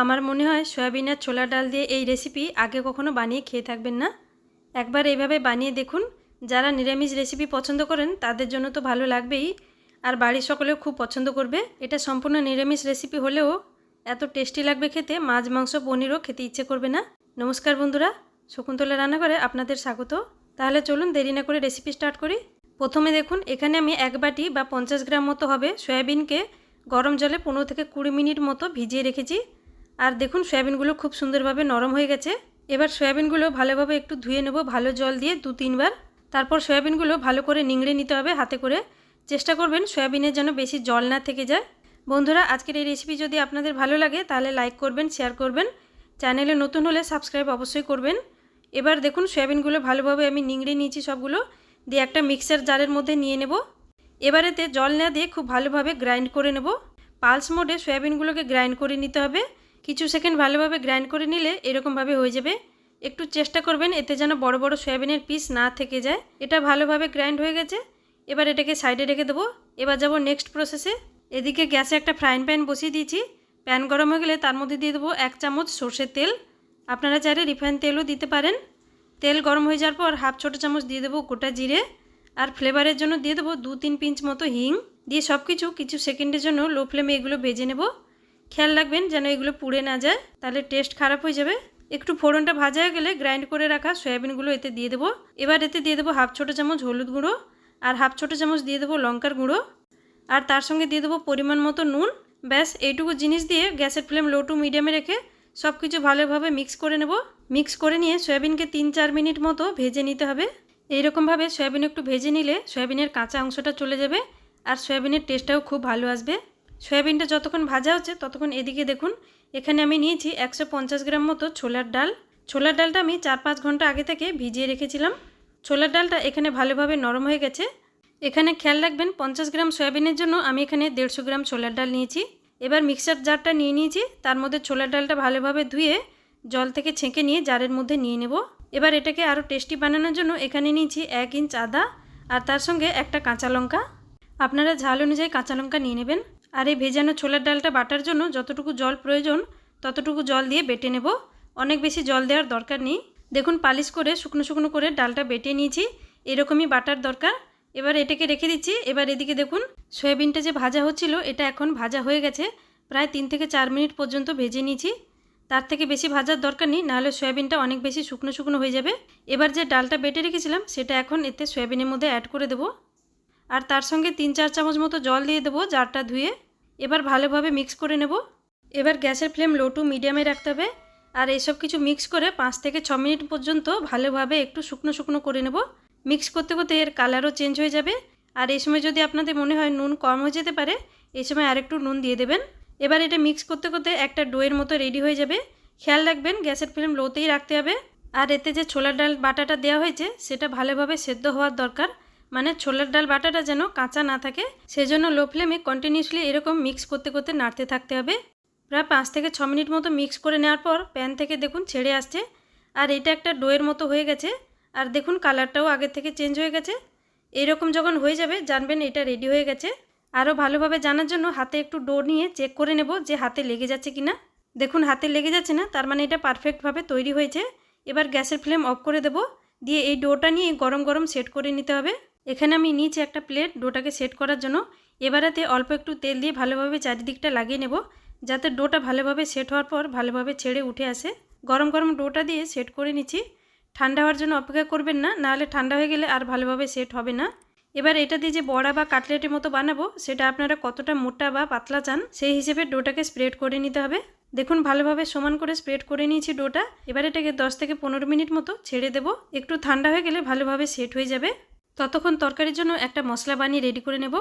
আমার মনে হয় সয়াবিন আর ছোলা ডাল দিয়ে এই রেসিপি আগে কখনো বানিয়ে খেয়ে থাকবেন না। একবার এইভাবে বানিয়ে দেখুন, যারা নিরামিষ রেসিপি পছন্দ করেন, তাদের জন্য তো ভালো লাগবেই। আর বাড়ির সকলেও খুব পছন্দ করবে। এটা সম্পূর্ণ নিরামিষ রেসিপি হলেও এত টেস্টি লাগবে খেতে, মাছ, মাংস, পনিরও খেতে ইচ্ছে করবে না। নমস্কার বন্ধুরা, শকুন্তলা রান্নাঘরে আপনাদের স্বাগত। তাহলে চলুন দেরি না করে রেসিপি স্টার্ট করি। প্রথমে দেখুন, এখানে আমি এক বাটি বা পঞ্চাশ গ্রাম মতো হবে সয়াবিনকে গরম জলে পনেরো থেকে কুড়ি মিনিট মতো ভিজিয়ে রেখেছি। আর দেখুন, সয়াবিনগুলো খুব সুন্দরভাবে নরম হয়ে গেছে। এবার সয়াবিনগুলো ভালোভাবে একটু ধুয়ে নেব, ভালো জল দিয়ে দু, তিনবার। তারপর সয়াবিনগুলো ভালো করে নিংড়ে নিতে হবে হাতে করে। চেষ্টা করবেন সয়াবিনের যেন বেশি জল না থেকে যায়। বন্ধুরা, আজকের এই রেসিপি যদি আপনাদের ভালো লাগে, তাহলে লাইক করবেন শেয়ার করবেন। চ্যানেলে নতুন হলে সাবস্ক্রাইব অবশ্যই করবেন। এবার দেখুন, সয়াবিনগুলো ভালোভাবে আমি নিংড়ে নিয়েছি সবগুলো। দিয়ে একটা মিক্সার জারের মধ্যে নিয়ে নেব। এবারেতে জল না দিয়ে খুব ভালোভাবে গ্রাইন্ড করে নেব। পালস মোডে সয়াবিনগুলোকে গ্রাইন্ড করে নিতে হবে। কিছু সেকেন্ড ভালোভাবে গ্রাইন্ড করে নিলে এরকমভাবে হয়ে যাবে। একটু চেষ্টা করবেন, এতে যেন বড় বড় সয়াবিনের পিস না থেকে যায়। এটা ভালোভাবে গ্রাইন্ড হয়ে গেছে। এবার এটাকে সাইডে রেখে দেবো। এবার যাব নেক্সট প্রসেসে এদিকে গ্যাসে একটা ফ্রাইং প্যান বসিয়ে দিয়েছি। প্যান গরম হয়ে গেলে তার মধ্যে দিয়ে দেবো এক চামচ সর্ষের তেল। আপনারা চাইলে রিফাইন তেলও দিতে পারেন। তেল গরম হয়ে যাওয়ার পর হাফ ছোটো চামচ দিয়ে দেবো গোটা জিরে। আর ফ্লেভারের জন্য দিয়ে দেবো দু তিন পিঞ্চ মতো হিং। দিয়ে সব কিছু কিছু সেকেন্ডের জন্য লো ফ্লেমে এগুলো ভেজে নেব। খেয়াল রাখবেন যেন এগুলো পুড়ে না যায়, তাহলে টেস্ট খারাপ হয়ে যাবে। একটু ফোড়নটা ভাজা হয়ে গেলে গ্রাইন্ড করে রাখা সয়াবিনগুলো এতে দিয়ে দেবো। এবার এতে দিয়ে দেবো হাফ ছোটো চামচ হলুদ গুঁড়ো আর হাফ ছোটো চামচ দিয়ে দেবো লঙ্কার গুঁড়ো। আর তার সঙ্গে দিয়ে দেবো পরিমাণ মতো নুন। ব্যাস, এইটুকু জিনিস দিয়ে গ্যাসের ফ্লেম লো টু মিডিয়ামে রেখে সব কিছু ভালোভাবে মিক্স করে নেব। মিক্স করে নিয়ে সয়াবিনকে তিন চার মিনিট মতো ভেজে নিতে হবে। এইরকমভাবে সয়াবিন একটু ভেজে নিলে সয়াবিনের কাঁচা অংশটা চলে যাবে আর সয়াবিনের টেস্টটাও খুব ভালো আসবে। সয়াবিনটা যতক্ষণ ভাজা হচ্ছে ততক্ষণ এদিকে দেখুন, এখানে আমি নিয়েছি একশো পঞ্চাশ গ্রাম মতো ছোলার ডাল। ছোলার ডালটা আমি চার পাঁচ ঘণ্টা আগে থেকে ভিজিয়ে রেখেছিলাম। ছোলার ডালটা এখানে ভালোভাবে নরম হয়ে গেছে। এখানে খেয়াল রাখবেন, পঞ্চাশ গ্রাম সয়াবিনের জন্য আমি এখানে দেড়শো গ্রাম ছোলার ডাল নিয়েছি। এবার মিক্সার জারটা নিয়ে নিয়েছি, তার মধ্যে ছোলার ডালটা ভালোভাবে ধুয়ে জল থেকে ছেঁকে নিয়ে জারের মধ্যে নিয়ে নেব। এবার এটাকে আরও টেস্টি বানানোর জন্য এখানে নিয়েছি এক ইঞ্চ আদা আর তার সঙ্গে একটা কাঁচা লঙ্কা। আপনারা ঝাল অনুযায়ী কাঁচা লঙ্কা নিয়ে নেবেন। আর এই ভেজানো ছোলার ডালটা বাটার জন্য যতটুকু জল প্রয়োজন ততটুকু জল দিয়ে বেটে নেব। অনেক বেশি জল দেওয়ার দরকার নেই। দেখুন, পালিশ করে শুকনো শুকনো করে ডালটা বেটে নিয়েছি। এরকমই বাটার দরকার। এবার এটাকে রেখে দিচ্ছি। এবার এদিকে দেখুন, সয়াবিনটা যে ভাজা হচ্ছিল, এটা এখন ভাজা হয়ে গেছে। প্রায় তিন থেকে চার মিনিট পর্যন্ত ভেজে নিয়েছি। তার থেকে বেশি ভাজার দরকার নেই, নাহলে সয়াবিনটা অনেক বেশি শুকনো শুকনো হয়ে যাবে। এবার যে ডালটা বেটে রেখেছিলাম, সেটা এখন এতে সয়াবিনের মধ্যে অ্যাড করে দেবো। আর তার সঙ্গে তিন চার চামচ মতো জল দিয়ে দেবো জারটা ধুয়ে। এবার ভালোভাবে মিক্স করে নেব। এবার গ্যাসের ফ্লেম লো টু মিডিয়ামে রাখতে হবে। আর এসব কিছু মিক্স করে পাঁচ থেকে ছ মিনিট পর্যন্ত ভালোভাবে একটু শুকনো শুকনো করে নেব। মিক্স করতে করতে এর কালারও চেঞ্জ হয়ে যাবে। আর এই সময় যদি আপনাদের মনে হয় নুন কম হয়ে যেতে পারে, এই সময় আরেকটু নুন দিয়ে দেবেন। এবার এটা মিক্স করতে করতে একটা ডোয়ের মতো রেডি হয়ে যাবে। খেয়াল রাখবেন গ্যাসের ফ্লেম লোতেই রাখতে হবে। আর এতে যে ছোলার ডাল বাটাটা দেওয়া হয়েছে, সেটা ভালোভাবে সেদ্ধ হওয়ার দরকার। মানে ছোলার ডাল বাটাটা যেন কাঁচা না থাকে, সেজন্য লো ফ্লেমে কন্টিনিউসলি এরকম মিক্স করতে করতে নাড়তে থাকতে হবে। প্রায় পাঁচ থেকে ছ মিনিট মতো মিক্স করে নেওয়ার পর প্যান থেকে দেখুন ছেড়ে আসছে। আর এটা একটা ডোয়ের মতো হয়ে গেছে। আর দেখুন কালারটাও আগের থেকে চেঞ্জ হয়ে গেছে। এরকম যখন হয়ে যাবে, জানবেন এটা রেডি হয়ে গেছে। আরও ভালোভাবে জানার জন্য হাতে একটু ডো নিয়ে চেক করে নেব যে হাতে লেগে যাচ্ছে কি না দেখুন হাতে লেগে যাচ্ছে না, তার মানে এটা পারফেক্টভাবে তৈরি হয়েছে। এবার গ্যাসের ফ্লেম অফ করে দেব। দিয়ে এই ডোটা নিয়ে গরম গরম সেট করে নিতে হবে। এখানে আমি নিয়েছি একটা প্লেট ডোটাকে সেট করার জন্য এবারেতে অল্প একটু তেল দিয়ে ভালোভাবে চারিদিকটা লাগিয়ে নেব, যাতে ডোটা ভালোভাবে সেট হওয়ার পর ভালোভাবে ছেড়ে উঠে আসে। গরম গরম ডোটা দিয়ে সেট করে নিচ্ছি। ঠান্ডা হওয়ার জন্য অপেক্ষা করবেন না, নাহলে ঠান্ডা হয়ে গেলে আর ভালোভাবে সেট হবে না। এবার এটা দিয়ে যে বড়া বা কাটলেটের মতো বানাবো, সেটা আপনারা কতটা মোটা বা পাতলা চান, সেই হিসেবে ডোটাকে স্প্রেড করে নিতে হবে। দেখুন, ভালোভাবে সমান করে স্প্রেড করে নিয়েছি ডোটা। এবার এটাকে দশ থেকে পনেরো মিনিট মতো ছেড়ে দেবো। একটু ঠান্ডা হয়ে গেলে ভালোভাবে সেট হয়ে যাবে। ততক্ষণ তরকারির জন্য একটা মশলা বানিয়ে রেডি করে নেব।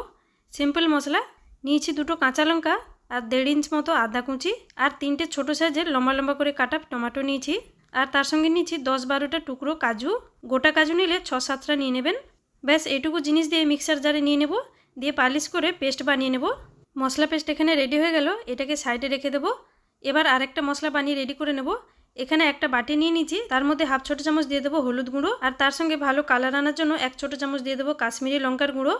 সিম্পল মশলা, নিয়েছি দুটো কাঁচা লঙ্কা আর দেড় ইঞ্চ মতো আদা কুচি আর তিনটে ছোটো সাইজের লম্বা লম্বা করে কাটা টমেটো নিয়েছি। আর তার সঙ্গে নিয়েছি দশ বারোটা টুকরো কাজু। গোটা কাজু নিলে ছ সাতটা নিয়ে নেবেন। ব্যাস এটুকু জিনিস দিয়ে মিক্সার জারে নিয়ে নেব। দিয়ে পালিশ করে পেস্ট বানিয়ে নেব। মশলা পেস্ট এখানে রেডি হয়ে গেল, এটাকে সাইডে রেখে দেবো। এবার আরেকটা মশলা বানিয়ে রেডি করে নেব। এখানে একটা বাটি নিয়ে নিয়েছি তার মধ্যে হাফ ছোটো চামচ দিয়ে দেবো হলুদ গুঁড়ো আর তার সঙ্গে ভালো কালার আনার জন্য এক ছোটো চামচ দিয়ে দেবো কাশ্মীরি লঙ্কার গুঁড়ো।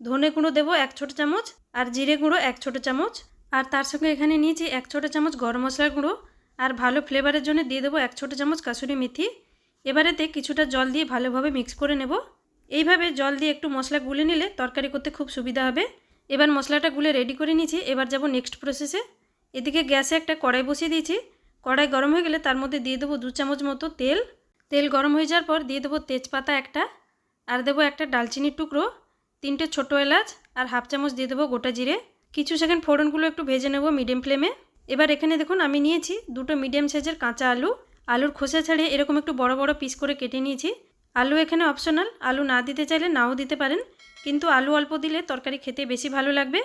ধনে গুঁড়ো দেবো এক ছোটো চামচ আর জিরে গুঁড়ো এক ছোটো চামচ। আর তার সঙ্গে এখানে নিয়েছি এক ছোটো চামচ গরম মশলার গুঁড়ো। আর ভালো ফ্লেভারের জন্য দিয়ে দেবো এক ছোটো চামচ কাসুরি মেথি। এবারেতে কিছুটা জল দিয়ে ভালোভাবে মিক্স করে নেব। এইভাবে জল দিয়ে একটু মশলা গুলে নিলে তরকারি করতে খুব সুবিধা হবে। এবার মশলাটা গুলে রেডি করে নিয়েছি। এবার যাব নেক্সট প্রসেসে এদিকে গ্যাসে একটা কড়াই বসিয়ে দিয়েছি। কড়াই গরম হয়ে গেলে তার মধ্যে দিয়ে দেবো দু চামচ মতো তেল। তেল গরম হয়ে যাওয়ার পর দিয়ে দেবো তেজপাতা একটা, আর দেবো একটা ডালচিনির টুকরো, তিনটে ছোটো এলাচ, আর হাফ চামচ দিয়ে দেবো গোটা জিরে। কিছু সেকেন্ড ফোড়নগুলো একটু ভেজে নেব মিডিয়াম ফ্লেমে এবার এখানে দেখুন আমি নিয়েছি দুটো মিডিয়াম সাইজের কাঁচা আলু। আলুর খোসা ছাড়িয়ে এরকম একটু বড় বড় পিস করে কেটে নিয়েছি। আলু এখানে অপশনাল আলু না দিতে চাইলে নাও দিতে পারেন। কিন্তু আলু অল্প দিলে তরকারি খেতে বেশি ভালো লাগবে।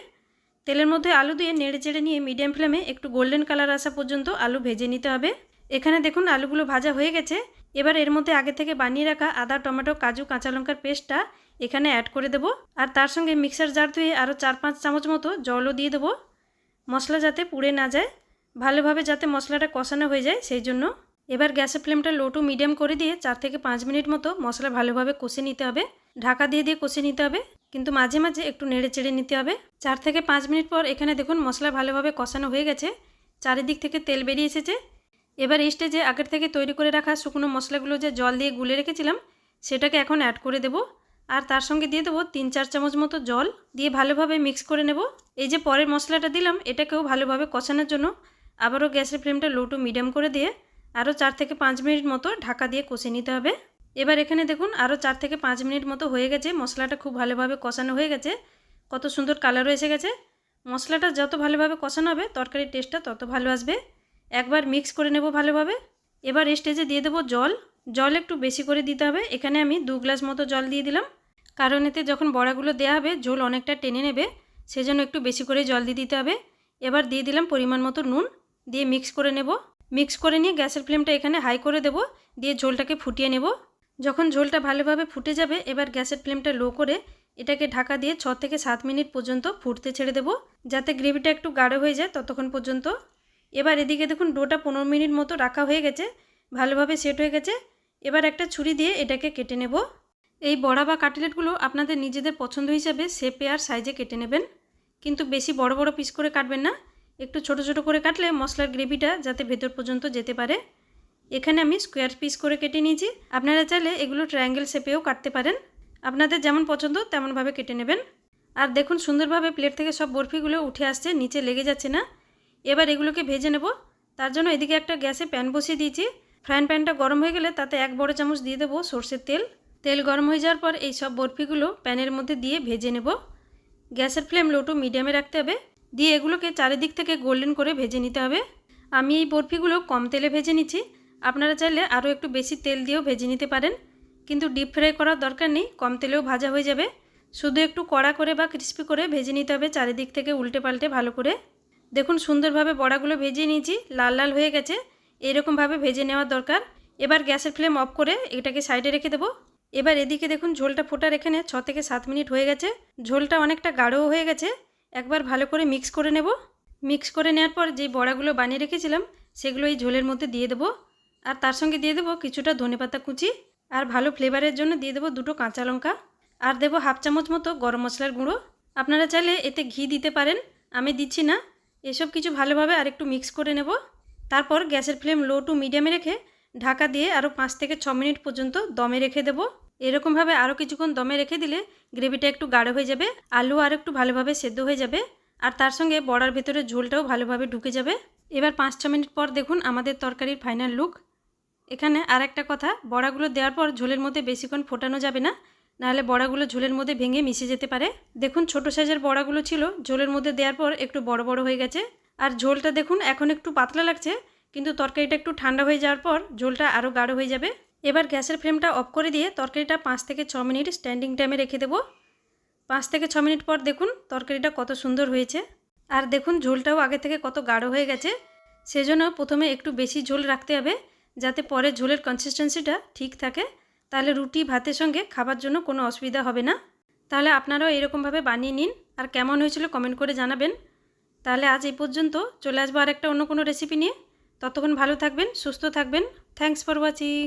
তেলের মধ্যে আলু দিয়ে নেড়ে চেড়ে নিয়ে মিডিয়াম ফ্লেমে একটু গোল্ডেন কালার আসা পর্যন্ত আলু ভেজে নিতে হবে। এখানে দেখুন আলুগুলো ভাজা হয়ে গেছে। এবার এর মধ্যে আগে থেকে বানিয়ে রাখা আদা, টমেটো, কাজু, কাঁচা লঙ্কার পেস্টটা এখানে অ্যাড করে দেবো। আর তার সঙ্গে মিক্সার জার ধুয়ে আরও চার পাঁচ চামচ মতো জলও দিয়ে দেবো। মশলা যাতে পুড়ে না যায়, ভালোভাবে যাতে মশলাটা কষানো হয়ে যায়, সেই জন্য এবার গ্যাসের ফ্লেমটা লো টু মিডিয়াম করে দিয়ে চার থেকে পাঁচ মিনিট মতো মশলা ভালোভাবে কষে নিতে হবে। ঢাকা দিয়ে দিয়ে কষে নিতে হবে, কিন্তু মাঝে মাঝে একটু নেড়ে চেড়ে নিতে হবে। চার থেকে পাঁচ মিনিট পর এখানে দেখুন মশলা ভালোভাবে কষানো হয়ে গেছে, চারিদিক থেকে তেল বেরিয়ে এসেছে। এবার এই স্টেজে আগের থেকে তৈরি করে রাখা শুকনো মশলাগুলো যে জল দিয়ে গুলে রেখেছিলাম, সেটাকে এখন অ্যাড করে দেব। আর তার সঙ্গে দিয়ে দেবো তিন চার চামচ মতো জল দিয়ে ভালোভাবে মিক্স করে নেব। এই যে পরের মশলাটা দিলাম, এটাকেও ভালোভাবে কষানোর জন্য আবারও গ্যাসের ফ্লেমটা লো টু মিডিয়াম করে দিয়ে আরও চার থেকে পাঁচ মিনিট মতো ঢাকা দিয়ে কষে নিতে হবে। এবার এখানে দেখুন আরও চার থেকে পাঁচ মিনিট মতো হয়ে গেছে। মশলাটা খুব ভালোভাবে কষানো হয়ে গেছে। কত সুন্দর কালারও এসে গেছে। মশলাটা যত ভালোভাবে কষানো হবে, তরকারির টেস্টটা তত ভালো আসবে। একবার মিক্স করে নেব ভালোভাবে। এবার স্টেজে দিয়ে দেবো জল। জল একটু বেশি করে দিতে হবে। এখানে আমি দু গ্লাস মতো জল দিয়ে দিলাম। কারণ এতে যখন বড়াগুলো দেওয়া হবে, ঝোল অনেকটা টেনে নেবে। সেজন্য একটু বেশি করে জল দিয়ে দিতে হবে। এবার দিয়ে দিলাম পরিমাণ মতো নুন। দিয়ে মিক্স করে নেব। মিক্স করে নিয়ে গ্যাসের ফ্লেমটা এখানে হাই করে দেব, দিয়ে ঝোলটাকে ফুটিয়ে নেব। যখন ঝোলটা ভালোভাবে ফুটে যাবে, এবার গ্যাসের ফ্লেমটা লো করে এটাকে ঢাকা দিয়ে ছ থেকে সাত মিনিট পর্যন্ত ফুটতে ছেড়ে দেব, যাতে গ্রেভিটা একটু গাঢ় হয়ে যায় ততক্ষণ পর্যন্ত। এবার এদিকে দেখুন, ডোটা পনেরো মিনিট মতো রাখা হয়ে গেছে, ভালোভাবে সেট হয়ে গেছে। এবার একটা ছুরি দিয়ে এটাকে কেটে নেব। এই বড়া বা কাটলেটগুলো আপনাদের নিজেদের পছন্দ হিসাবে শেপে আর সাইজে কেটে নেবেন, কিন্তু বেশি বড় বড় পিস করে কাটবেন না। একটু ছোট ছোট করে কাটলে মশলার গ্রেভিটা যাতে ভেতর পর্যন্ত যেতে পারে। এখানে আমি স্কোয়ার পিস করে কেটে নিয়েছি। আপনারা চাইলে এগুলো ট্রায়াঙ্গেল শেপেও কাটতে পারেন। আপনাদের যেমন পছন্দ তেমনভাবে কেটে নেবেন। আর দেখুন সুন্দরভাবে প্লেট থেকে সব বরফিগুলো উঠে আসছে, নিচে লেগে যাচ্ছে না। এবার এগুলোকে ভেজে নেব। তার জন্য এদিকে একটা গ্যাসে প্যান বসিয়ে দিয়েছি। ফ্রাইং প্যানটা গরম হয়ে গেলে তাতে এক বড় চামচ দিয়ে দেবো সর্ষের তেল। তেল গরম হয়ে যাওয়ার পর এই সব বরফিগুলো প্যানের মধ্যে দিয়ে ভেজে নেব। গ্যাসের ফ্লেম লো টু মিডিয়ামে রাখতে হবে। দিয়ে এগুলোকে চারিদিক থেকে গোল্ডেন করে ভেজে নিতে হবে। আমি এই বরফিগুলো কম তেলে ভেজে নিচ্ছি। আপনারা চাইলে আরও একটু বেশি তেল দিয়েও ভেজে নিতে পারেন। কিন্তু ডিপ ফ্রাই করার দরকার নেই, কম তেলেও ভাজা হয়ে যাবে। শুধু একটু কড়া করে বা ক্রিস্পি করে ভেজে নিতে হবে চারিদিক থেকে উল্টে পাল্টে ভালো করে। দেখুন সুন্দরভাবে বড়াগুলো ভেজে নিয়েছি, লাল লাল হয়ে গেছে। এইরকমভাবে ভেজে নেওয়ার দরকার। এবার গ্যাসের ফ্লেম অফ করে এটাকে সাইডে রেখে দেবো। এবার এদিকে দেখুন ঝোলটা ফোটার এখানে ছ থেকে সাত মিনিট হয়ে গেছে। ঝোলটা অনেকটা গাঢ়ও হয়ে গেছে। একবার ভালো করে মিক্স করে নেব। মিক্স করে নেওয়ার পর যে বড়াগুলো বানিয়ে রেখেছিলাম, সেগুলো এই ঝোলের মধ্যে দিয়ে দেবো। আর তার সঙ্গে দিয়ে দেবো কিছুটা ধনেপাতা কুচি আর ভালো ফ্লেভারের জন্য দিয়ে দেবো দুটো কাঁচা লঙ্কা আর দেবো হাফ চামচ মতো গরম মশলার গুঁড়ো। আপনারা চাইলে এতে ঘি দিতে পারেন, আমি দিচ্ছি না। এসব কিছু ভালোভাবে আর একটু মিক্স করে নেব। তারপর গ্যাসের ফ্লেম লো টু মিডিয়ামে রেখে ঢাকা দিয়ে আরও পাঁচ থেকে ছ মিনিট পর্যন্ত দমে রেখে দেবো। এরকমভাবে আরও কিছুক্ষণ দমে রেখে দিলে গ্রেভিটা একটু গাঢ় হয়ে যাবে, আলু আর একটু ভালোভাবে সেদ্ধ হয়ে যাবে, আর তার সঙ্গে বড়ার ভেতরে ঝোলটাও ভালোভাবে ঢুকে যাবে। এবার পাঁচ ছ মিনিট পর দেখুন আমাদের তরকারির ফাইনাল লুক এখানে আর একটা কথা, বড়াগুলো দেওয়ার পর ঝোলের মধ্যে বেশিক্ষণ ফোটানো যাবে না, নাহলে বড়াগুলো ঝোলের মধ্যে ভেঙে মিশে যেতে পারে। দেখুন ছোট সাইজের বড়াগুলো ছিল, ঝোলের মধ্যে দেওয়ার পর একটু বড় বড় হয়ে গেছে। আর ঝোলটা দেখুন এখন একটু পাতলা লাগছে, কিন্তু তরকারিটা একটু ঠান্ডা হয়ে যাওয়ার পর ঝোলটা আরও গাঢ় হয়ে যাবে। এবার গ্যাসের ফ্লেমটা অফ করে দিয়ে তরকারিটা পাঁচ থেকে ছ মিনিট স্ট্যান্ডিং টাইমে রেখে দেবো। পাঁচ থেকে ছ মিনিট পর দেখুন তরকারিটা কত সুন্দর হয়েছে। আর দেখুন ঝোলটাও আগে থেকে কত গাঢ় হয়ে গেছে। সেজন্য প্রথমে একটু বেশি ঝোল রাখতে হবে, যাতে পরে ঝোলের কনসিস্টেন্সিটা ঠিক থাকে। তাহলে রুটি, ভাতের সঙ্গে খাবার জন্য কোনো অসুবিধা হবে না। তাহলে আপনারাও এরকমভাবে বানিয়ে নিন। আর কেমন হয়েছিল কমেন্ট করে জানাবেন। তাহলে আজ এই পর্যন্ত চলে আসব আর একটা অন্য কোনো রেসিপি নিয়ে। ততক্ষণ ভালো থাকবেন, সুস্থ থাকবেন। Thanks for watching